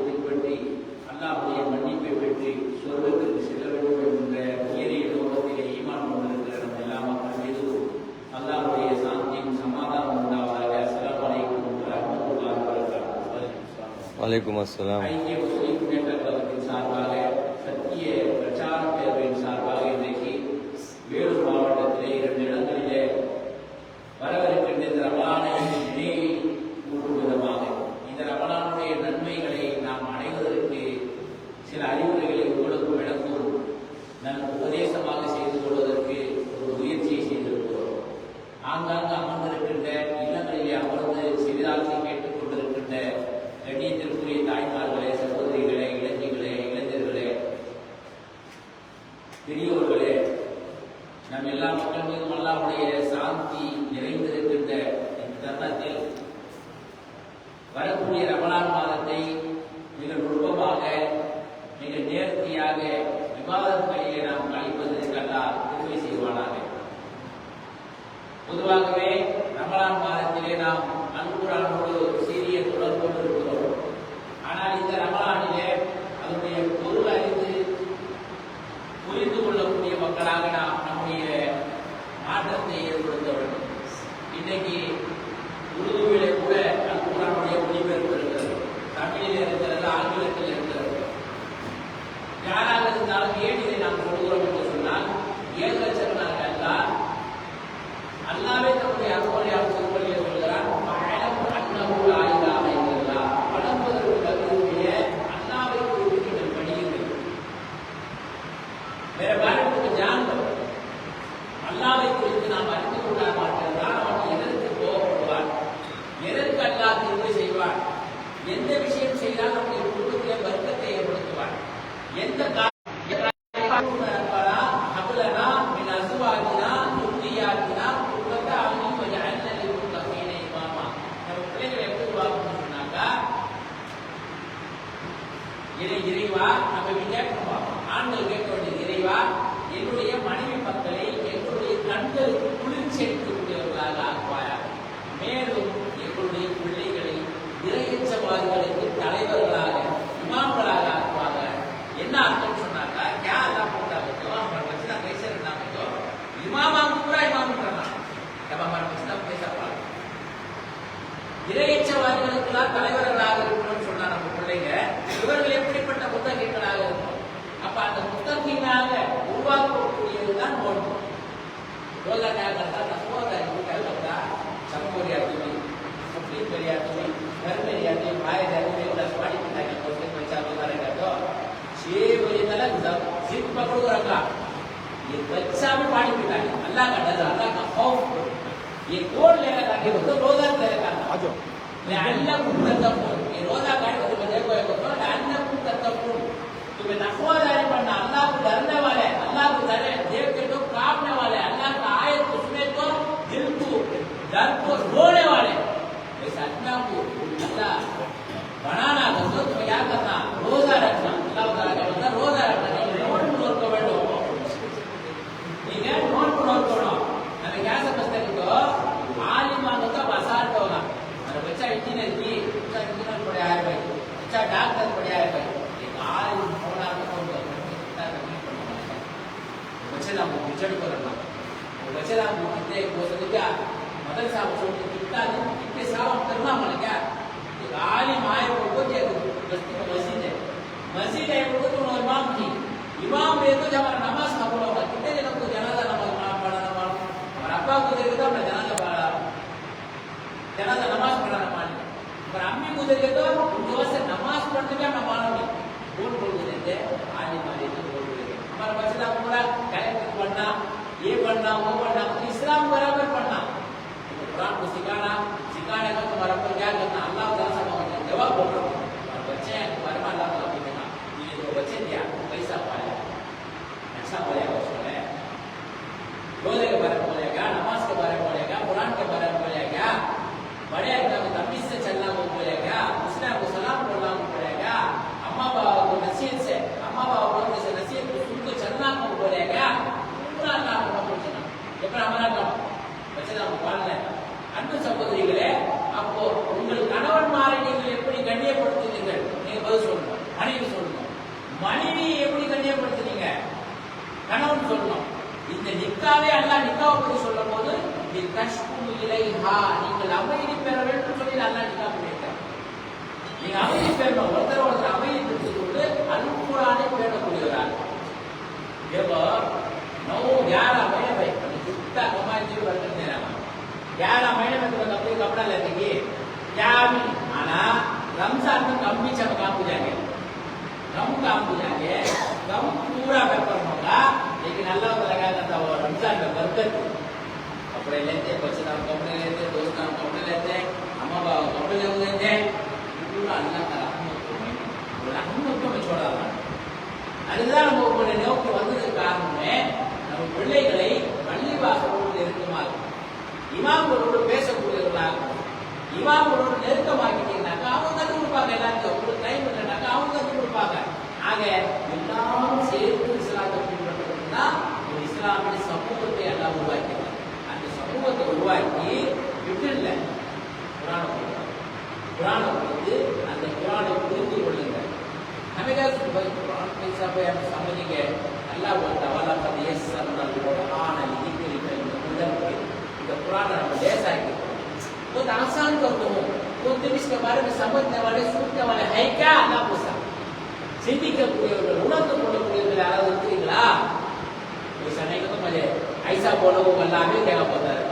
பின்பற்றி அல்லாஹுடைய மன்னிப்பை பெற்று சொர்க்கத்திற்கு செல்ல வேண்டும் என்ற உயரிய நோக்கத்திலே ஈமான் கொண்டிருக்கிற நம்ம எல்லா மக்கள் மீதும் அல்லாஹுடைய சாந்தியும் சமாதானம் உண்டாவதாக அஸ்லாம் வலைக்கும் ரஹமத்துல்லாஹி வபரகாத்துஹு வலைக்கும் அஸ்ஸலாம் ஐக்கிய முஸ்லிம் முன்னேற்ற கழகத்தின் சார்பாக சத்திய பிரச்சார பேரவையின் சார்பாக இன்றைக்கு வேலூர் மாவட்டத்திலே இரண்டு ரமலான் மாதத்தை மிக நுட்பமாக மிக நேர்த்தியாக விவாதங்களிலே நாம் கழிப்பதற்கு அல்லாஹ் உதவி செய்வானாக பொதுவாகவே ரமலான் மாதத்திலே நாம் அன்புரானோடு சீரிய தொடர்பு இருக்கிறோம் ஆனால் இந்த ரமலானிலே அதனுடைய பொருள் அறிந்து புரிந்து கொள்ளக்கூடிய மக்களாக நாம் நம்முடைய மாற்றத்தை ஏற்படுத்த வேண்டும். இன்னைக்கு உருதுவிலை செய்தால் நம்முடைய குடும்பத்திலே வருத்தத்தை ஏற்படுத்துவார். எந்த जिद पकड़ को रखा ये बच्चा भी पानी पीता है अल्लाह का? डर अल्लाह का? खौफ ये कौन लेगा वो तो रोजा करेगा लअल्लकुम तत्तकून ये रोजा काट के तुम्हें देखो एक तो लअल्लकुम तत्तकून तुम्हें तकवादारी बनना अल्लाह को डरने वाले अल्लाह को डरे देख के तो कांपने वाले अल्लाह का आयत को सुने तो दिल को डर को रोने वाले इस अल्लाह को अल्लाह बनाना तो तो तुम्हें क्या करना मस्जिद है वो तो इमाम की इमाम है तो जब हमारा नमाज कबूल होगा कितने दिनों को जनाजा नमाज पढ़ाना मालूम हमारा अब्बा को देखे तो हमने जनाजा पढ़ा जनाजा नमाज पढ़ाना मालूम पर अम्मी को देखे तो उनके वास्ते नमाज पढ़ने में हम मालूम नहीं बोल बोल के देते आलिम आलिम तो बोल बोल के हमारा बच्चा पूरा कलेक्टर पढ़ना ये पढ़ना वो पढ़ना इस्लाम बराबर पढ़ना कुरान को सिखाना सिखाने का तुम्हारा पर क्या करना अल्लाह ताला से मांगना जवाब बोल रहा हूँ மனைவியை எப்படி கண்ணியப்படுத்துறீங்க கணவன் சொல்லணும். இந்த நிக்காவே அல்லா நிக்கா பற்றி சொல்லும் போது இலைஹா. நீங்கள் அமைதி பெற வேண்டும் சொல்லி அல்லா நிக்கா பண்ணியிருக்காங்க நீங்க அமைதி பெறணும். ஒருத்தர் ஒருத்தர் அமைதி பெற்று கொண்டு அன்புறானே பேணக்கூடியவராக. எப்போ நோ யார் அமைய வைக்கணும் சுத்தா கமாஞ்சி வரணும் யார் அமைய வைக்கிறது அப்படியே கப்படல இருக்கீங்க யாமி ஆனா ரம்சான் கம்பி சம காப்பிச்சாங்க ಗಮ್ ಕಾಂಪುನಾಗೆ ಗಮ್ ಪೂರ ಪೇಪರ್ ನೋಡ ಈಗ ನಲ್ಲ ಒಳಗಾದಂತ ರಂಜಾನ್ ಬರ್ತೈತಿ ಅಪ್ಪಡಲ್ಲೈತೆ ಪಚ್ಚ ನಮ್ಮ ಕಂಪ್ನಿಲೈತೆ ದೋಸ್ತ ನಮ್ಮ ಕಂಪ್ನಿಲೈತೆ ಅಮ್ಮ ಬಾವ ಕಂಪ್ನಿಲಿ ಹೋಗೈತೆ ಪೂರ ಅಲ್ಲ ரஹ்மத்தும் சொல்லலாம் அதுதான் நம்ம உங்களுடைய நோக்கி வந்தது காரணமே நம்ம பிள்ளைகளை பள்ளிவாசலோடு நெருக்கமாக இமாம்களோடு பேசக்கூடியவர்களாக இமாம்களோடு நெருக்கமாக்கிட்டீங்கன்னாக்கா அவங்க கற்றுக் கொடுப்பாங்க எல்லாருக்கும் கற்றுக் கொடுப்பாங்க ஆக எல்லாரும் சேர்ந்து இஸ்லாத்தை பின்பற்றுறது தான் ஒரு இஸ்லாமிய சமூகத்தை எல்லாம் உருவாக்கிறாங்க அந்த சமூகத்தை உருவாக்கி விட்டு இல்லை குரானை கொடுத்தாங்க குரானை கொடுத்து அந்த குரானை புரிந்து கொள்ளுங்கள் हमें कुरान के सब हम समझेंगे अल्लाह बोलता वाला कद यस्सरना कुरान लिजिक्र मुदर के तो कुरान हम जैसा है बहुत आसान कर दो वो तुम इसके बारे में समझने वाले सुनने वाले है क्या अल्लाह पूछा சிந்திக்கக்கூடியவர்கள் உணர்ந்து யாராவது இருக்கிறீங்களா? சந்தேகத்தும் அது ஐசா போலவும் எல்லாமே தேவைப்பட்டார்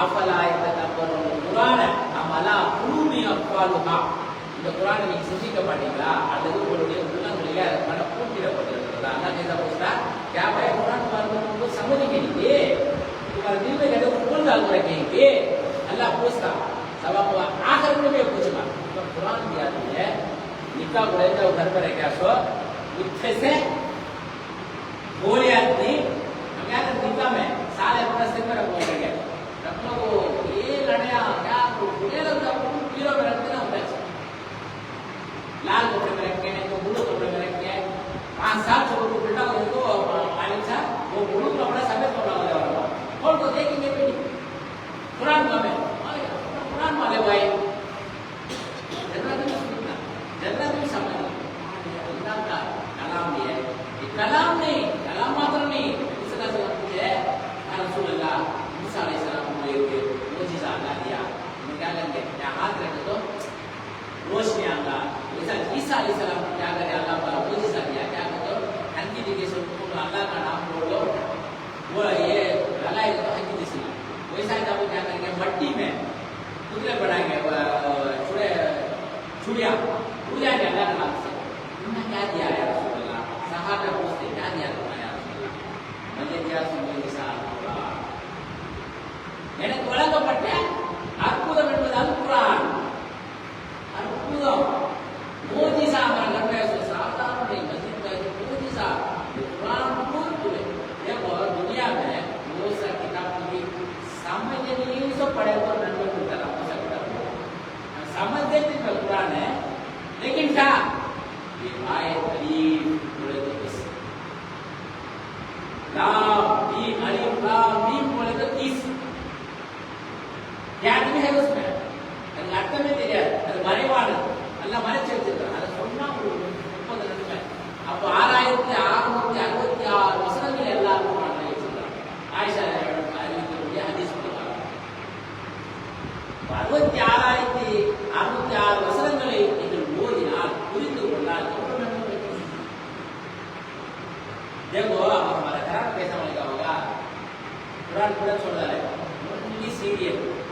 ஆஃபலா இந்த தப்போம் குரான நம்மளா குழுமி அப்பாலுமா இந்த குரானை நீங்க சிந்திக்க மாட்டீங்களா? அல்லது உங்களுடைய உள்ளங்களில மன பூட்டிடப்பட்டிருக்கிறதா? அதான் என்ன போச்சுன்னா தேவையா குரான் பார்க்கணும் சம்மதிக்கிறீங்க உங்களை திரும்ப ஏதோ கூடுதல் குறைக்கிறீங்க நல்லா போஸ்தா சவாபுவா. ஆகிறவங்களுமே போச்சுமா? குரான் வியாதியை निका बोलेगा वो तो घर पर रहेगा सो इच्छे से बोले आदमी हम यार निका में? साल अपना से मेरा बोल रहे हैं। हम लोग ये लड़या, क्या ये लगता पूरा किलो में रखते ना होता लाल कपड़े में रखे हैं तो ब्लू कपड़े में रखे हैं। पाँच सात अल्लाह मुझे दिया सुनो தியாகமே ஹெரோஸ்மே அதுக்கு அர்த்தமே தெரியாது அது மறைவானது நல்லா மறைச்சு வச்சிருக்காங்க அதை சொன்னா உங்களுக்கு முப்பது நிமிஷம் அப்போ ஆறாயிரத்தி அறுநூத்தி அறுபத்தி ஆறு வசனங்கள் எல்லாருக்கும் நான் வச்சிருக்காங்க ஆயிஷா அறிவிக்கக்கூடிய ஹதீஸ் சொல்லுவாங்க அறுபத்தி ஆறாயிரத்தி அறுநூத்தி ஆறு வசனங்களை நீங்கள் ஓதினால் புரிந்து கொண்டால் தேவோ அவங்க மறக்கிறாங்க பேசாமல் அவங்க குரான் கூட சொல்லலை ஒன்லி சீரியல்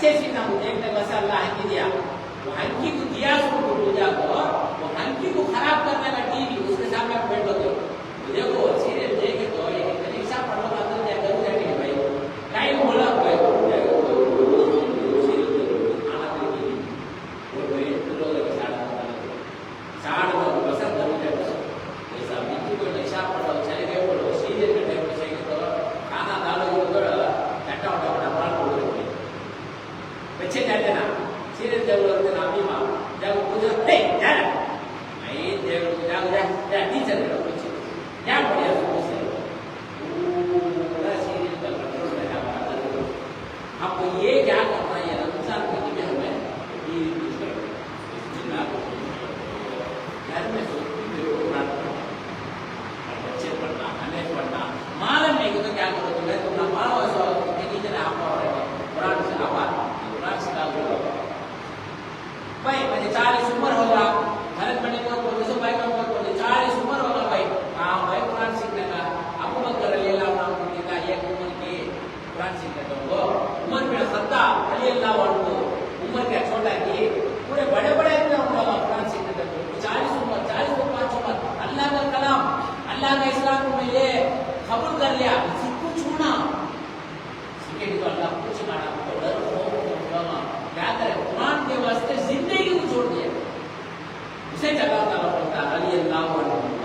अच्छे अल्लाह हंकी को दिया उसको पूजा को वो हंकी को खराब करने टीवी उसके सामने बैठ செஞ்சகாதால கொண்டார் அது எல்லாம்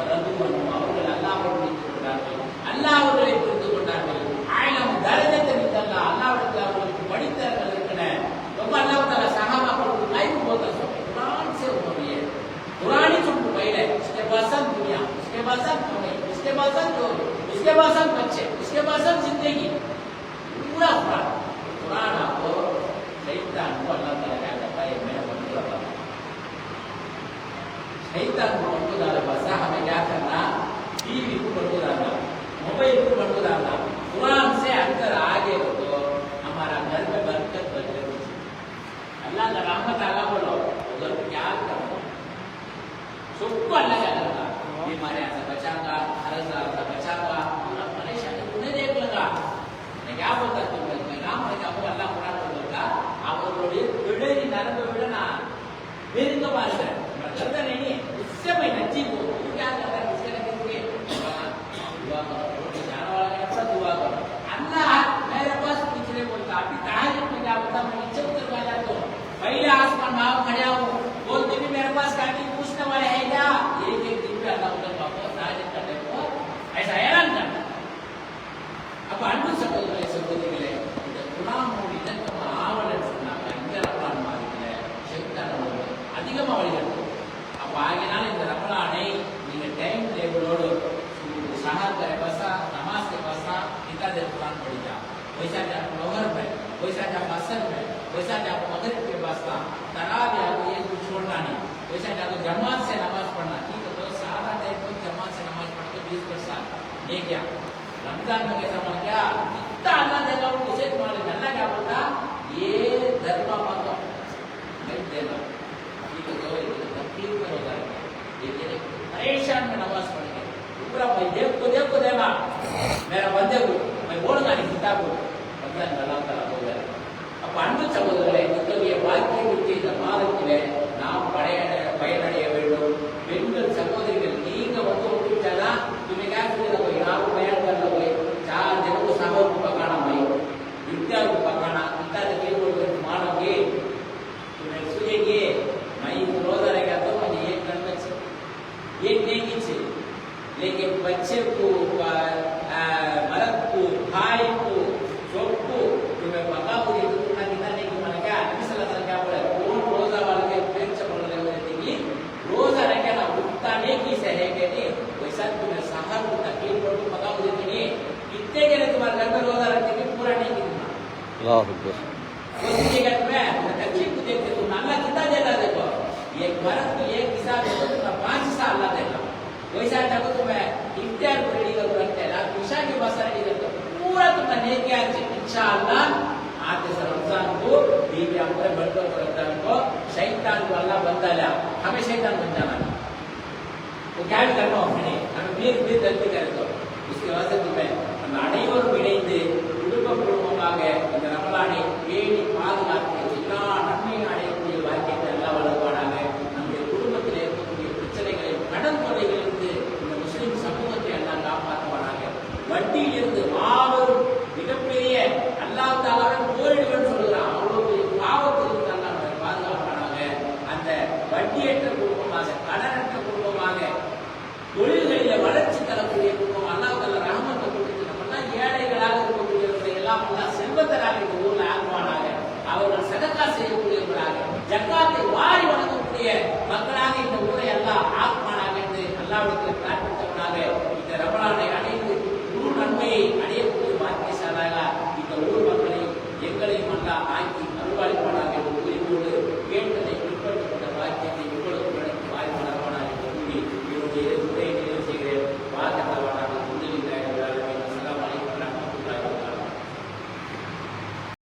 ரகுவனும் அவர்கள் அல்லாவை பிடித்துக் கொண்டார்கள் அல்லா அவர்களை புரிந்து கொண்டார்கள் ஆயிரம் தரஜை தெரிவித்தல்லா அல்லாவிடத்தில் அவர்களுக்கு படித்தவர்கள் இருக்கிற ரொம்ப அல்லாவுக்கான சகாபாக்களுக்கு லைவ் போத குரான் சே உங்களுடைய குரானி சொல்லிட்டு பயில இஸ்கே பாசம் துனியா இஸ்கே பாசம் துணை இஸ்கே பாசம் தோல் ಪಾಂಚ ಸಾಲ ವಯಸ್ಸಾದಾಗ ತುಂಬೆ ಇತ್ಯಾದಿ ರೆಡಿಗಳು ಬರ್ತಾ ಇಲ್ಲ ಖುಷಾಗಿ ಬಸ ರೆಡಿಗಳು ಪೂರ ತುಂಬ ನೇಕೆ ಆಚೆ ಇಚ್ಛಾ ಅಲ್ಲ ಆತ ರಂಜಾನ್ಗೂ ದೀವಿ ಅಂದ್ರೆ ಬೆಳ್ಕೊಂಡ್ರಂತೋ ಶೈತಾನ್ಗೂ ಅಲ್ಲ ಬಂದಲ್ಲ ಹಮೆ ಶೈತಾನ್ ಬಂದಾನ ಕ್ಯಾಡ್ ಕಣ್ಣು ಹಣೆ ನಮ್ಮ ನೀರು ನೀರು ತಲುಪಿ ಕರೆದು ಇಷ್ಟು ವ್ಯವಸ್ಥೆ ತುಂಬ ನಮ್ಮ ಅಡೆಯೋರು ಬೆಳೆಯಿಂದ ಕುಟುಂಬ ಕುಟುಂಬமாக body உள்ளவர்களாக ஆகுவானாக அவர்கள் சதக்கா செய்யக்கூடியவர்களாக ஜக்காத்தை வாரி வழங்கக்கூடிய மக்களாக இந்த ஊரை எல்லாம் ஆக்குவானாக என்று அல்லாவுக்கு பிரார்த்தித்தவனாக இந்த ரமலானை